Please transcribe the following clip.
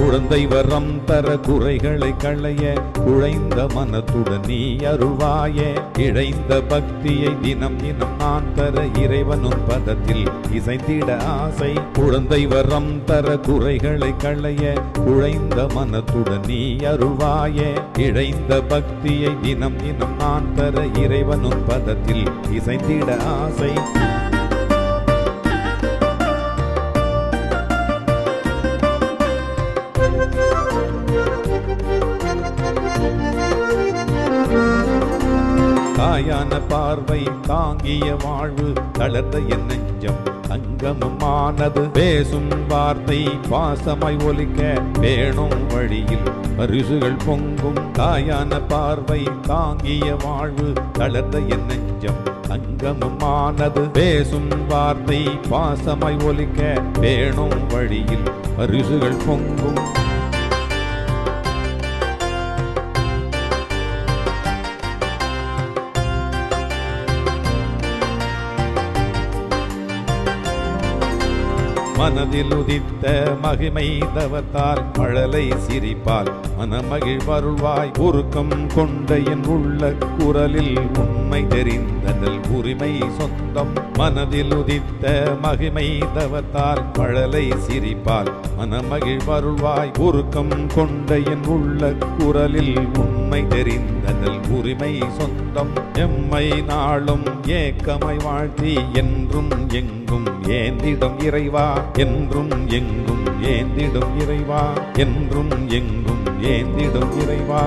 குழந்தை வரம் தர குறைகளை களைய குழைந்த மனத்துடன் நீ அருள்வாயே இழைந்த பக்தியை தினம் தினம் நான் தர இறைவனும் பதத்தில் இசைந்திட ஆசை. குழந்தை வரம் தர குறைகளை களைய குழைந்த மனத்துடன் நீ அருள்வாயே இழைந்த பக்தியை தினம் தினம் நான் தர இறைவனும் பதத்தில் இசைந்திட ஆசை. தாயான பார்வை தாங்கிய வாழ்வு தளர்ந்த என் நெஞ்சம் அங்கமுமானது பேசும் வார்த்தை பாசமாய் ஒலிக்க வேணும் வழியில் பரிசுகள் பொங்கும். தாயான பார்வை தாங்கிய வாழ்வு தளர்ந்த என் நெஞ்சம் அங்கமுமானது பேசும் வார்த்தை பாசமாய் ஒலிக்க வேணும் வழியில் பரிசுகள் பொங்கும். மனதில் உதித்த மகிமை தவத்தால் மழலை சிரிப்பால் மனமகிழ் வருள்வாய் உருக்கம் கொண்ட என் உள்ள குரலில் உண்மை தெரிந்தனல் உரிமை சொந்தம். மனதில் உதித்த மகிமை தவத்தால் மழலை சிரிப்பால் மனமகிழ் வருள்வாய் உருக்கம் கொண்ட என் உள்ள குரலில் உண்மை தெரிந்த தெரிந்தனல் உரிமை சொந்தம். எம்மை நாளும் ஏக்கமை வாழ்த்தி என்றும் எங்கும் ஏந்திடும் இறைவா. என்றும் எங்கும் ஏந்திடும் இறைவா. என்றும் எங்கும் ஏந்திடும் இறைவா.